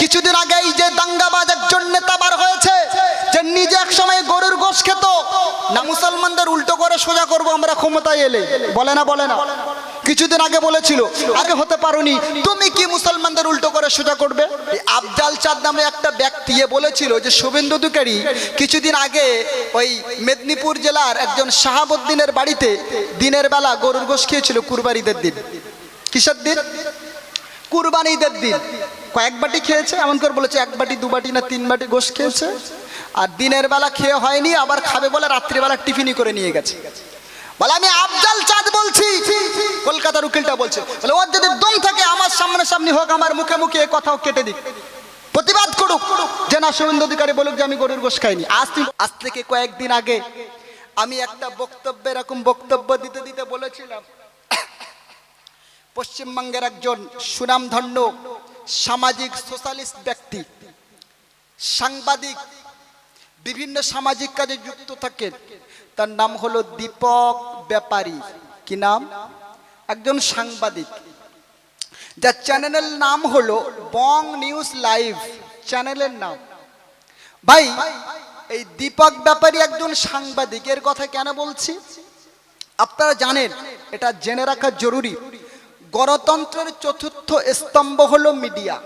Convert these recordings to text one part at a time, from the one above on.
কিছুদিন আগে এই যে দাঙ্গাবাজ একজন নেতা বার হয়েছে, যে নিজে এক সময় গরুর গোশ খেত, না মুসলমানদের উল্টো করে সোজা করব আমরা ক্ষমতায় এলে। বলে না বলে না। কিছুদিন আগে বলেছিল আগে হতে পারোনি, তুমি কি মুসলমানদের উল্টো করে সোজা করবে? আফজাল চাঁদ নামে একটা ব্যক্তি বলেছিল যে শুভেন্দু অধিকারী কিছুদিন আগে ওই মেদিনীপুর জেলার একজন শাহাবুদ্দিনের বাড়িতে দিনের বেলা গরুর গোশ খেয়েছিল কুরবানিদের দিন। কিসের দিন? কুরবানি ঈদের দিন। কয়েক বাটি খেয়েছে, এমন করে বলেছে, এক বাটি, দু বাটি না তিন বাটি গোশ খেয়েছে। আর দিনের বেলা খেয়ে হয়নি, আবার খাবে বলে রাত্রিবেলা টিফিনই করে নিয়ে গেছে। বলে, আমি আফজাল চাঁদ বলছি। কলকাতার উকিলটা বলছে, বলে, ওর যদি দম থাকে, আমার সামনে সামনে হোক, আমার মুখে মুখে এ কথাও কেটে দিক। প্রতিবাদ করুক। যে না শুভেন্দু অধিকারী বলুক যে, আমি গরুর গোশ খাইনি। আজ আজ থেকে কয়েকদিন আগে আমি একটা বক্তব্য, এরকম বক্তব্য দিতে দিতে বলেছিলাম। পশ্চিমবঙ্গের একজন সুনামধন্য সামাজিক সোশ্যালিস্ট ব্যক্তি, সাংবাদিক, বিভিন্ন সামাজিক কাজে যুক্ত থাকেন। তার নাম হলো দীপক ব্যাপারী। কি নাম? একজন সাংবাদিক। যার চ্যানেলের নাম হলো বং নিউজ লাইভ। চ্যানেলের নাম। ভাই, এই দীপক ব্যাপারী একজন সাংবাদিকের কথা কেন বলছি? আপনারা জানেন, এটা জেনে রাখা জরুরি। গণতন্ত্রের চতুর্থ স্তম্ভ হলো মিডিয়া।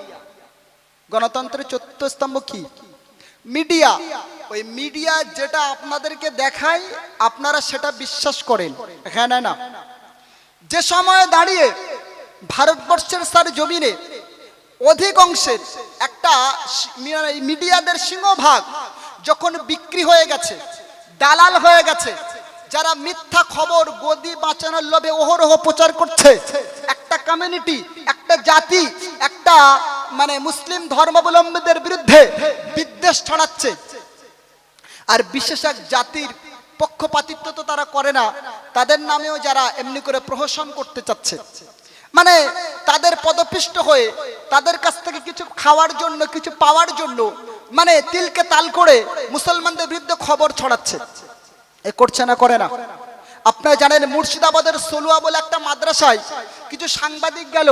গণতন্ত্রের চতুর্থ স্তম্ভ কি? মিডিয়া। ওই মিডিয়া যেটা আপনাদেরকে দেখায়, আপনারা সেটা বিশ্বাস করেন। হ্যাঁ না না? যে সময়ে দাঁড়িয়ে ভারতবর্ষের সার জমিনে অধিকাংশের একটা মিডিয়াদের সিংহভাগ যখন বিক্রি হয়ে গেছে, দালাল হয়ে গেছে যারা মিথ্যা খবর, গদি বাঁচানোর লোভে ওহরহ প্রচার করছে, একটা কমিউনিটি একটা জাতি, একটা মানে মুসলিম ধর্মাবলম্বীদের বিরুদ্ধে বিদ্বেষ ছড়াচ্ছে। আর বিশেষ এক জাতির পক্ষপাতিত্ব তো তারা করে না, তাদের নামেও যারা এমনি করে প্রহসন করতে চাচ্ছে। মানে তাদের পদপিষ্ট হয়ে, তাদের কাছ থেকে কিছু খাওয়ার জন্য, কিছু পাওয়ার জন্য মানে তিলকে তাল করে মুসলমানদের বিরুদ্ধে খবর ছড়াচ্ছে। এ করছে না, করে না। আপনারা জানেন মুর্শিদাবাদের সলুয়া বলে একটা মাদ্রাসায় কিছু সাংবাদিক গেল,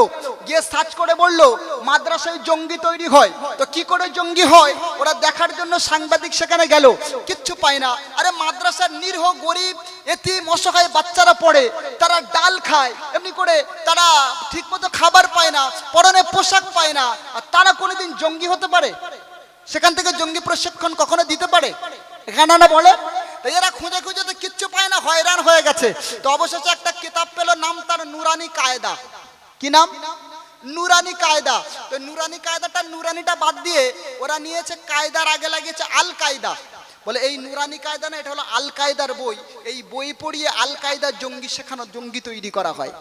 গিয়ে সার্চ করে বলল, মাদ্রাসায় জঙ্গি তৈরি হয়। তো কি করে জঙ্গি হয়? ওরা দেখার জন্য সাংবাদিক সেখানে গেল, কিচ্ছু পায় না। আরে মাদ্রাসার নিরীহ, গরিব এতি মশায় বাচ্চারা পড়ে, তারা ডাল খায়, এমনি করে তারা ঠিকমতো খাবার পায় না, পরনে পোশাক পায় না, আর তারা কোনোদিন জঙ্গি হতে পারে? সেখান থেকে জঙ্গি প্রশিক্ষণ কখনো দিতে পারে? এখানে না বলে? তো এরা খুঁজে খুঁজে তো কিচ্ছু পায় না, হয়রান হয়ে গেছে। তো অবশেষে একটা কিতাব পেল, নাম তার নুরানি কায়দা। কি নাম? নুরানি কায়দা। তো নুরানি কায়দাটা, নুরানিটা বাদ দিয়ে ওরা নিয়েছে কায়দার, আগে লাগিয়েছে আল কায়দা। বলে এই নুরানি কায়দা না, এটা হলো আল কায়দার বই। এই বই পড়িয়ে আল কায়দার জঙ্গি শেখানো, জঙ্গি তৈরি করা হয়।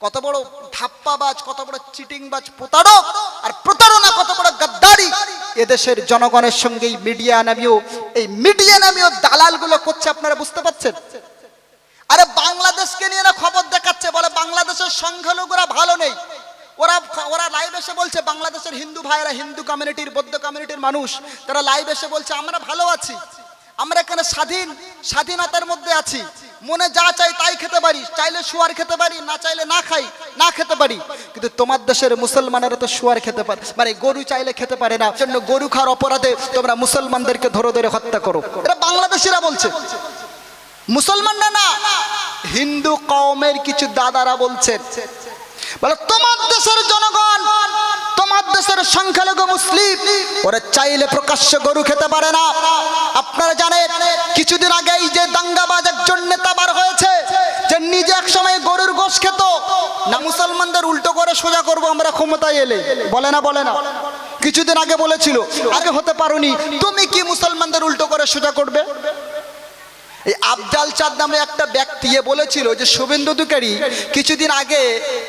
কত বড় ধাপ্পাবাজ কত বড় চিটিংবাজ, প্রতারক আর প্রতারণা কত বড় এদেশের জনগণের সঙ্গে এই মিডিয়া নামিও এই মিডিয়া নামিও দালালগুলো করছে, আপনারা বুঝতে পারছেন? আরে বাংলাদেশকে নিয়ে না খবর দেখাচ্ছে, বলে বাংলাদেশের সংখ্যালঘুরা ভালো নেই। ওরা ওরা লাইভ এসে বলছে, বাংলাদেশের হিন্দু ভাইয়েরা হিন্দু কমিউনিটির বৌদ্ধ কমিউনিটির মানুষ, তারা লাইভ এসে বলছে, আমরা ভালো আছি। আমরা এখানে স্বাধীন, স্বাধীনতার মধ্যে আছি। মনে যা চাই তাই খেতে পারি, চাইলে শুয়ার খেতে পারি, না চাইলে না খাই, না খেতে পারি। কিন্তু তোমার দেশের মুসলমানেরা তো শুয়ার খেতে পারে মানে গরু চাইলে খেতে পারে না জন্য গরু খাওয়ার অপরাধে তোমরা মুসলমানদেরকে ধরে ধরে হত্যা করো। এটা বাংলাদেশিরা বলছে। মুসলমানরা না, হিন্দু কওমের কিছু দাদারা বলছেন বলে, তোমার দেশের জনগণ, তোমার দেশের সংখ্যালঘু মুসলিম, ওরা চাইলে প্রকাশ্য গরু খেতে পারে না। আপনারা জানেন, কিছুদিন আগে এই যে দাঙ্গাবাজ একজন নেতা বার হয়েছে যে নিজে এক সময় গরুর গোশ খেত না মুসলমানদের উল্টো করে সোজা করব, আমরা ক্ষমতায় এলে। বলে না বলে না। কিছুদিন আগে বলেছিল, আগে হতে পারোনি। তুমি কি মুসলমানদের উল্টো করে সোজা করবে? এই আফজাল চাঁদ নামে একটা ব্যক্তি এ বলেছিল যে, শুভেন্দু অধিকারী কিছুদিন আগে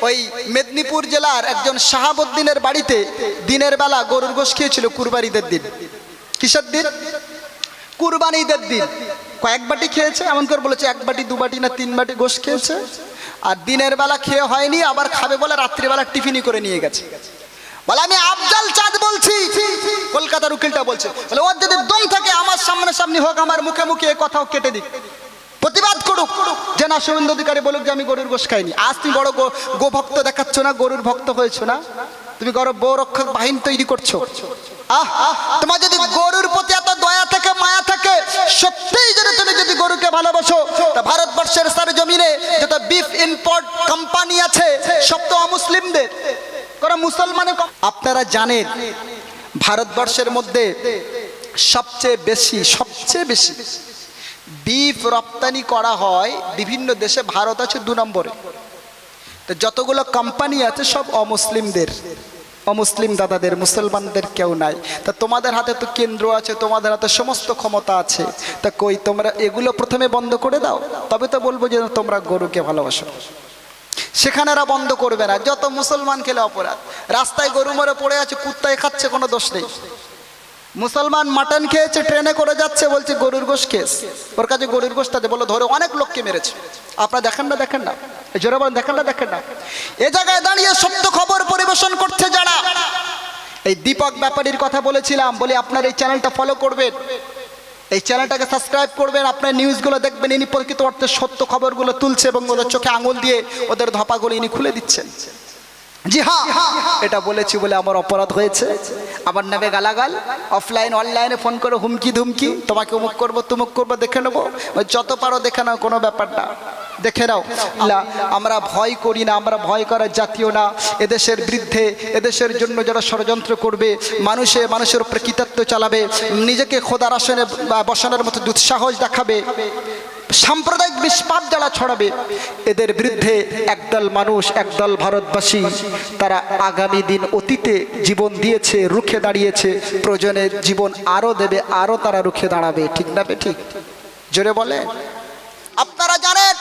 ওই মেদিনীপুর জেলার একজন শাহাবুদ্দিনের বাড়িতে দিনের বেলা গরুর গোশ খেয়েছিল কুরবানিদের দিন। কিসের দিন? কুরবানি ঈদের দিন। কয়েক বাটি খেয়েছে, এমন করে বলেছে, এক বাটি, দু বাটি না তিন বাটি গোশ খেয়েছে? আর দিনের বেলা খেয়ে হয়নি, আবার খাবে বলে রাত্রিবেলা টিফিনই করে নিয়ে গেছে। বলে, আমি আফজাল চাঁদ বলছি। কলকাতার উকিলটা বলছে, বলে, ওর যদি দম থাকে, আমার সামনে সামনে হোক, আমার মুখে মুখে এ কথাও কেটে দিক। প্রতিবাদ করুক। যে না শুভেন্দু অধিকারী বলুক যে, আমি গরুর গোশ খাইনি। আজ তুমি বড় গো- গো ভক্ত দেখাচ্ছ না, গরুর ভক্ত হয়েছ না। তুমি গরু বউ রক্ষক বাহিনী তৈরি করছ। আহ, তোমার যদি গরুর প্রতি এত দয়া থাকে সত্যিই যদি তুমি যদি গরুকে ভালোবাসো ভারতবর্ষের সার জমিনে যত বিফ ইম্পোর্ট কোম্পানি আছে, সব তো অমুসলিমদের। কোনো মুসলমানের আপনারা জানেন, ভারতবর্ষের মধ্যে সবচেয়ে বেশি সবচেয়ে বেশি বিফ রপ্তানি করা হয় বিভিন্ন দেশে, ভারত আছে দু নম্বরে। তো যতগুলো কোম্পানি আছে, সব অমুসলিমদের। অমুসলিম দাদাদের, মুসলমানদের কেউ নাই। তা তোমাদের হাতে তো কেন্দ্র আছে, তোমাদের হাতে সমস্ত ক্ষমতা আছে। তা কই, তোমরা এগুলো প্রথমে বন্ধ করে দাও? তবে তো বলব যে তোমরা গরুকে ভালোবাসো। সেখানে এরা বন্ধ করবে না। যত মুসলমান খেলে অপরাধ। রাস্তায় গরু মরে পড়ে আছে, কুত্তায় খাচ্ছে, কোনো দোষ নেই। মুসলমান মাটন খেয়েছে, ট্রেনে করে যাচ্ছে, বলছে গরুর গোশ খেস। ওর কাছে গরুর গোশটা দে, বলে ধরে অনেক লোককে মেরেছে। আপনারা দেখেন না দেখেন না। জোরে বলেন, দেখেন না দেখেন না। এ জায়গায় দাঁড়িয়ে সত্য খবর পরিবেশন করছে যারা। এই দীপক ব্যাপারীর কথা বলেছিলাম, বলি আপনার এই চ্যানেলটা ফলো করবেন। এই চ্যানেলটাকে সাবস্ক্রাইব করবেন, আপনার নিউজগুলো দেখবেন, ইনি প্রকৃত অর্থে সত্য খবরগুলো তুলছে এবং ওদের চোখে আঙুল দিয়ে ওদের ধপাগুলো ইনি খুলে দিচ্ছেন। জি হ্যাঁ এটা বলেছি বলে আমার অপরাধ হয়েছে। আমার নামে গালাগাল। অফলাইন, অনলাইনে ফোন করে হুমকি, ধুমকি। তোমাকে অমুক করব, তুমুক করব, দেখে নেব। যত পারো দেখে নাও, কোনো ব্যাপার না। দেখে নাও। না আমরা ভয় করি না, আমরা ভয় করার জাতীয় না। এদেশের বৃদ্ধে এদেশের জন্য যারা ষড়যন্ত্র করবে, মানুষে মানুষের উপর কৃতিত্ব চালাবে, নিজেকে খোদার আসনে বসানোর মতো দুঃসাহস দেখাবে। সাম্প্রদায়িক বিস্পাত যারা ছড়াবে, এদের বিরুদ্ধে একদল মানুষ, একদল ভারতবাসী, তারা আগামী দিন অতীতে জীবন দিয়েছে, রুখে দাঁড়িয়েছে, প্রয়োজনে জীবন আরও দেবে, আরও তারা রুখে দাঁড়াবে, ঠিক না বে ঠিক? জোরে বলে। আপনারা জানেন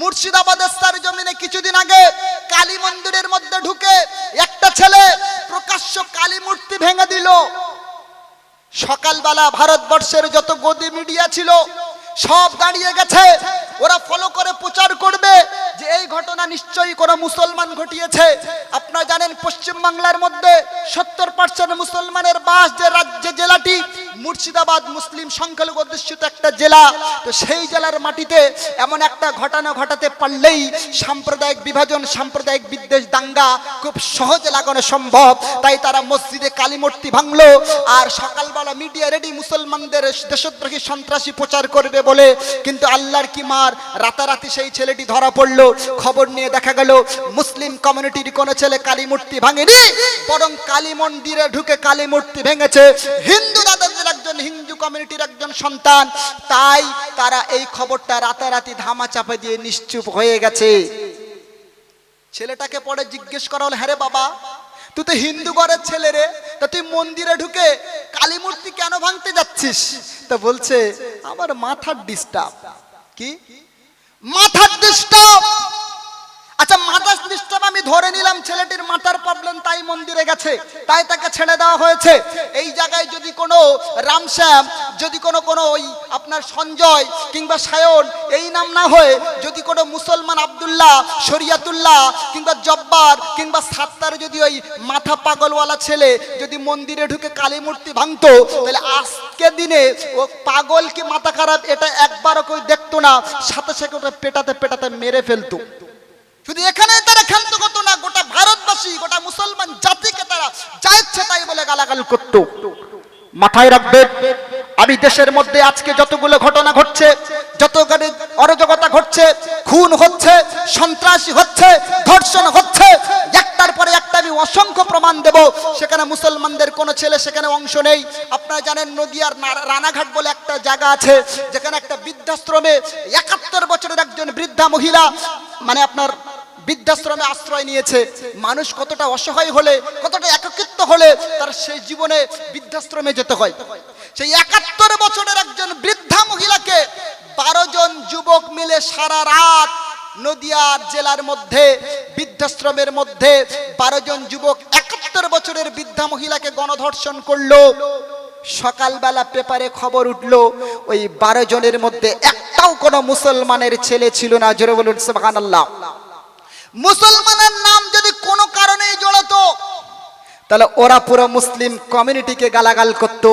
মুর্শিদাবাদের জমিনে কিছুদিন আগে কালী মন্দিরের মধ্যে ঢুকে একটা ছেলে প্রকাশ্য কালী মূর্তি ভেঙে দিল। সকালবেলা ভারতবর্ষের যত গদি মিডিয়া ছিল সব দাঁড়িয়ে গেছে। ওরা ফলো করে প্রচার করবে যে এই ঘটনা নিশ্চয়ই কোনো মুসলমান ঘটিয়েছে। আপনারা জানেন পশ্চিম বাংলার মধ্যে সত্তর পার্সেন্ট মুসলমানের বাস যে রাজ্যে জেলাটি, মুর্শিদাবাদ মুসলিম সংখ্যালঘু অধ্যুষিত একটা জেলা। তো সেই জেলার মাটিতে এমন একটা ঘটনা ঘটাতে পারলেই সাম্প্রদায়িক বিভাজন, সাম্প্রদায়িক বিদ্বেষ দাঙ্গা খুব সহজে লাগানো সম্ভব। তাই তারা মসজিদে কালীমূর্তি ভাঙলো আর সকালবেলা মিডিয়া রেডি মুসলমানদের দেশদ্রোহী সন্ত্রাসী প্রচার করবে বলে, কিন্তু আল্লাহর কি মার? রাতারাতি সেই ছেলেটি ধরা পড়ল। খবর নিয়ে দেখা গেল, মুসলিম কমিউনিটির কোনো ছেলে কালী মূর্তি ভাঙেনি, বরং কালী মন্দিরে ঢুকে কালী মূর্তি ভেঙেছে। হিন্দু দাদাদের একজন, হিন্দু কমিউনিটির একজন সন্তান, তাই তারা এই খবরটা রাতারাতি ধামা চাপে দিয়ে নিশ্চুপ হয়ে গেছে। ছেলেটাকে পরে জিজ্ঞেস করা হলো হ্যাঁ বাবা, তুই তো হিন্দু ঘরের ছেলে রে, তা তুই মন্দিরে ঢুকে কালী মূর্তি কেন ভাঙতে যাচ্ছিস? তা বলছে আমার মাথার ডিস্টার্ব কি? মাথার ডিস্টার্ব আচ্ছা মাথার ডিস্টার্ব আমি ধরে নিলাম, ছেলেটির মাথার প্রবলেম তাই মন্দিরে গেছে, তাই তাকে ছেড়ে দেওয়া হয়েছে। এই জায়গায় যদি কোনো রামশ্যাম যদি কোনো কোনো ওই আপনার সঞ্জয় কিংবা সায়ন, এই নাম না হয়ে যদি কোনো মুসলমান আব্দুল্লাহ, শরিয়াতুল্লাহ কিংবা জব্বার কিংবা সাত্তার যদি ওই মাথা পাগলওয়ালা ছেলে যদি মন্দিরে ঢুকে কালী মূর্তি ভাঙতো, তাহলে আজকে দিনে ও পাগল কি মাথা খারাপ, এটা একবারও কেউ দেখতো না, সাথে সাথে ওটা পেটাতে পেটাতে মেরে ফেলতো। শুধু এখানে তারা ক্ষান্ত করতো না, গোটা ভারতবাসী, গোটা মুসলমান জাতিকে তারা যা ইচ্ছে তাই বলে গালাগাল করত। মাথায় রাখবে, আমি দেশের মধ্যে আজকে যতগুলো ঘটনা ঘটছে, যত অরাজকতা ঘটছে, খুন হচ্ছে, সন্ত্রাসী হচ্ছে, ধর্ষণ হচ্ছে, একটার পরে একটা আমি অসংখ্য প্রমাণ দেব। সেখানে মুসলমানদের কোনো ছেলে, সেখানে অংশ নেই। আপনারা জানেন নদিয়ার রানাঘাট বলে একটা জায়গা আছে, যেখানে একটা বৃদ্ধাশ্রমে একাত্তর বছরের একজন বৃদ্ধা মহিলা মানে আপনার বৃদ্ধাশ্রমে আশ্রয় নিয়েছে। মানুষ কতটা অসহায় হলে, কতটা একত্রিত হলে, তার সেই জীবনে বৃদ্ধাশ্রমে যেতে হয়। সেই একাত্তর বছরের একজন বৃদ্ধা মহিলাকে বারো জন যুবক মিলে সারা রাত নদিয়ার জেলার মধ্যে, বৃদ্ধাশ্রমের মধ্যে বারো জন যুবক একাত্তর বছরের বৃদ্ধা মহিলাকে গণধর্ষণ করল। সকালবেলা পেপারে খবর উঠল, ওই বারো জনের মধ্যে একটাও কোনো মুসলমানের ছেলে ছিল না। জোরে বলুন, সুবহানাল্লাহ। মুসলমানের নাম যদি কোনো কারণেই জড়াতো, তাহলে ওরা পুরো মুসলিম কমিউনিটিকে গালাগাল করত,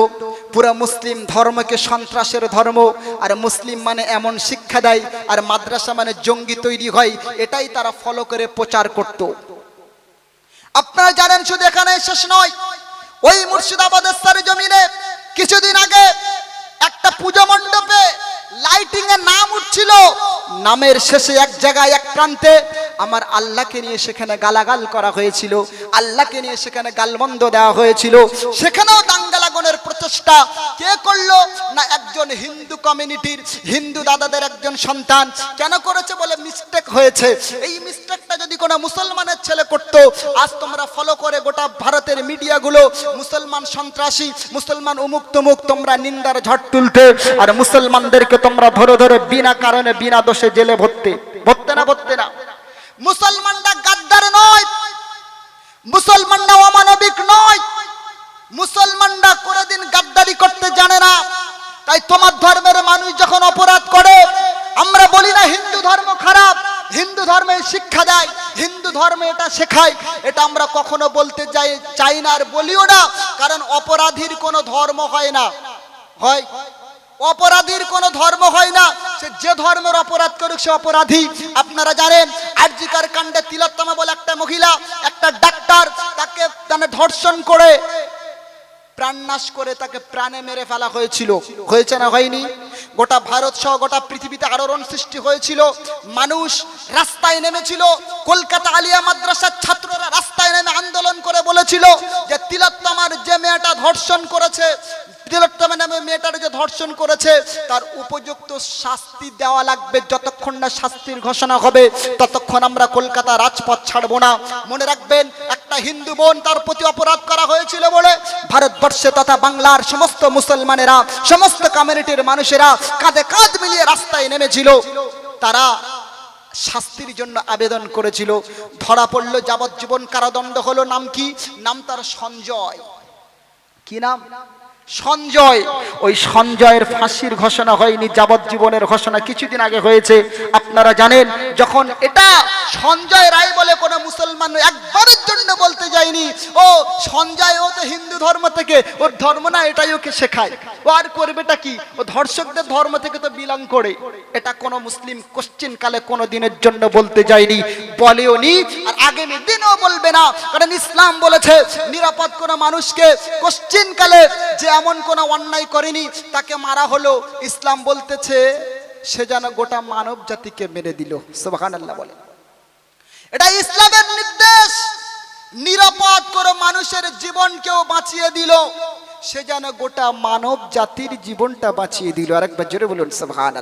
পুরো মুসলিম ধর্মকে সন্ত্রাসের ধর্ম, আর মুসলিম মানে এমন শিক্ষা দেয়, আর মাদ্রাসা মানে জঙ্গি তৈরি হয়, এটাই তারা ফলো করে প্রচার করত। আপনারা জানেন শুধু এখানে শেষ নয়, ওই মুর্শিদাবাদের সারি জমিনে কিছুদিন আগে একটা পুজো মণ্ডপে লাইটিং এর নাম উঠছিল, নামের শেষে এক জায়গায়, এক প্রান্তে আমার আল্লাহকে নিয়ে সেখানে গালাগাল করা হয়েছিল, আল্লাহকে নিয়ে সেখানে গালবন্ধ দেওয়া হয়েছিল। সেখানেও দাঙ্গা লাগানোর প্রচেষ্টা কে করল? না একজন হিন্দু কমিউনিটির, হিন্দু দাদাদের একজন সন্তান। কেন করেছে বলে মিস্টেক হয়েছে। এই মিস্টেকটা যদি কোনো মুসলমানের ছেলে করত, আজ তোমরা ফলো করে গোটা ভারতের মিডিয়াগুলো, মুসলমান সন্ত্রাসী, মুসলমান উমুক তুমুক তোমরা নিন্দার ঝড় তুলতে, আর মুসলমানদেরকে তোমরা ধরে ধরে বিনা কারণে, বিনা দোষে জেলে ভরতে। ভরতে না ভরতে না। মুসলমানরা গাদ্দার নয়, মুসলমানরা অমানবিক নয়, মুসলমানরা কোনোদিন গাদ্দারি করতে জানে না। তাই তোমার ধর্মের মানুষ যখন অপরাধ করে, আমরা বলি না হিন্দু ধর্ম খারাপ, হিন্দু ধর্মে শিক্ষা দেয়, হিন্দু ধর্মে এটা শেখায়। এটা আমরা কখনো বলতে যাই, চাই না আর বলিও না, কারণ অপরাধীর কোনো ধর্ম হয় না। হয়? অপরাধীর কোনো ধর্ম হয় না। সে যে ধর্মের অপরাধ করুক, সে অপরাধী। আপনারা জানেন, আরজিকার কাণ্ডে তিলোত্তমা বলে একটা মহিলা, একটা ডাক্তার, তাকে মানে ধর্ষণ করে প্রাণনাশ করে তাকে প্রাণে মেরে ফেলা হয়েছিল। হয়েছে না হয়নি? গোটা ভারত সহ গোটা পৃথিবীতে আলোড়ন সৃষ্টি হয়েছিল। মানুষ রাস্তায় নেমেছিল। কলকাতা আলিয়া মাদ্রাসার ছাত্ররা রাস্তায় নেমে আন্দোলন করে বলেছিল যে তিলোত্তমার যে মেয়েটা ধর্ষণ করেছে তিলোত্তমা নামে মেয়েটার যে ধর্ষণ করেছে, তার উপযুক্ত শাস্তি দেওয়া লাগবে যতক্ষণ না শাস্তির ঘোষণা হবে, ততক্ষণ আমরা কলকাতা রাজপথ ছাড়বো না। মনে রাখবেন, একটা হিন্দু বোন তার প্রতি অপরাধ করা হয়েছিল বলে ভারতবর্ষে তথা বাংলার সমস্ত মুসলমানেরা, সমস্ত কমিউনিটির মানুষেরা কাঁধে কাঁধ মিলিয়ে রাস্তায় নেমেছিল। তারা শাস্তির জন্য আবেদন করেছিল। ধরা পড়ল যাবজ্জীবন কারাদণ্ড হলো নাম কি? নাম তার সঞ্জয়। কি নাম? সঞ্জয়। ওই সঞ্জয়ের ফাঁসির ঘোষণা হয়নি যাবজ্জীবনের ঘোষণা কিছুদিন আগে হয়েছে। আপনারা জানেন, যখন এটা সঞ্জয় রায় বলে কোনো মুসলমান একবারের জন্য বলতে যায়নি, ও সঞ্জয়, ও তো হিন্দু ধর্ম থেকে, ওর ধর্ম না এটাই ওকে শেখায়। ও আর করবেটা কি? ও ধর্ষকদের ধর্ম থেকে তো বিলং করে। এটা কোনো মুসলিম কোশ্চিন কালে কোনো দিনের জন্য বলতে যায়নি, বলেও নি, আর আগামী দিনও বলবে না। কারণ ইসলাম বলেছে, নিরাপদ কোনো মানুষকে কোশ্চিন কালে যে এমন কোনো অন্যায় করেনি, তাকে মারা হলো। ইসলাম বলতেছে সে যেন গোটা মানব জাতিকে মেরে দিল। সুবাহান আল্লাহ বলে। এটা ইসলামের নির্দেশ। নিরাপদ করে মানুষের জীবনকেও বাঁচিয়ে দিল। সে যেন গোটা মানব জাতির জীবনটা বাঁচিয়ে দিল। আরেকবার জোরে বলুন সুবহান